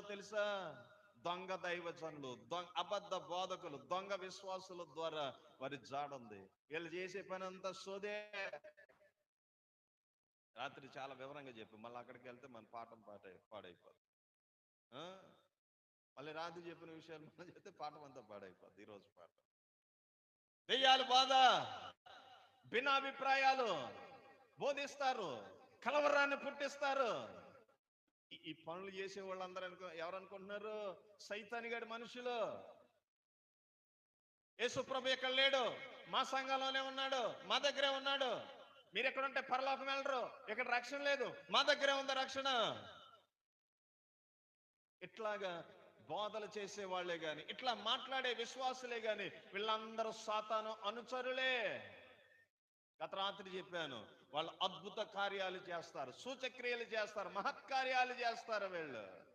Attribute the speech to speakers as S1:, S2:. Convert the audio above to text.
S1: తెలుసా? దొంగ దైవజనులు దొంగ అబద్ధ బోధకులు దొంగ విశ్వాసుల ద్వారా వారి జాడుంది వీళ్ళు చేసే పని అంతా సోదే. రాత్రి చాలా వివరంగా చెప్పి మళ్ళీ అక్కడికి వెళ్తే మన పాఠం పాట పాడైపోద్ది. మళ్ళీ రాత్రి చెప్పిన విషయాలు మనం చెప్తే పాఠం అంతా పాడైపోద్ది ఈరోజు పాఠం. దెయ్యాలు బాధ. భిన్నాభిప్రాయాలు. బోధిస్తారు. కలవరాన్ని పుట్టిస్తారు. ఈ- పనులు చేసే వాళ్ళందరూ అనుకో ఎవరు అనుకుంటున్నారు సైతానిగాడి మనుషులు. యేసుప్రభు ఇక్కడ లేడు. మా సంఘంలోనే ఉన్నాడు. మా దగ్గరే ఉన్నాడు. మీరు ఎక్కడ ఉంటే పరలోకం వెళ్ళరు. ఇక్కడ రక్షణ లేదు. మా దగ్గరే ఉంది రక్షణ. ఇట్లాగా బోధలు చేసే వాళ్ళే గాని ఇట్లా మాట్లాడే విశ్వాసులే గాని వీళ్ళందరూ సాతాను అనుచరులే. గత రాత్రి చెప్పాను. వాళ్ళు అద్భుత కార్యాలు చేస్తారు. సూచక్రియలు చేస్తారు. మహత్కార్యాలు చేస్తారు వీళ్ళు.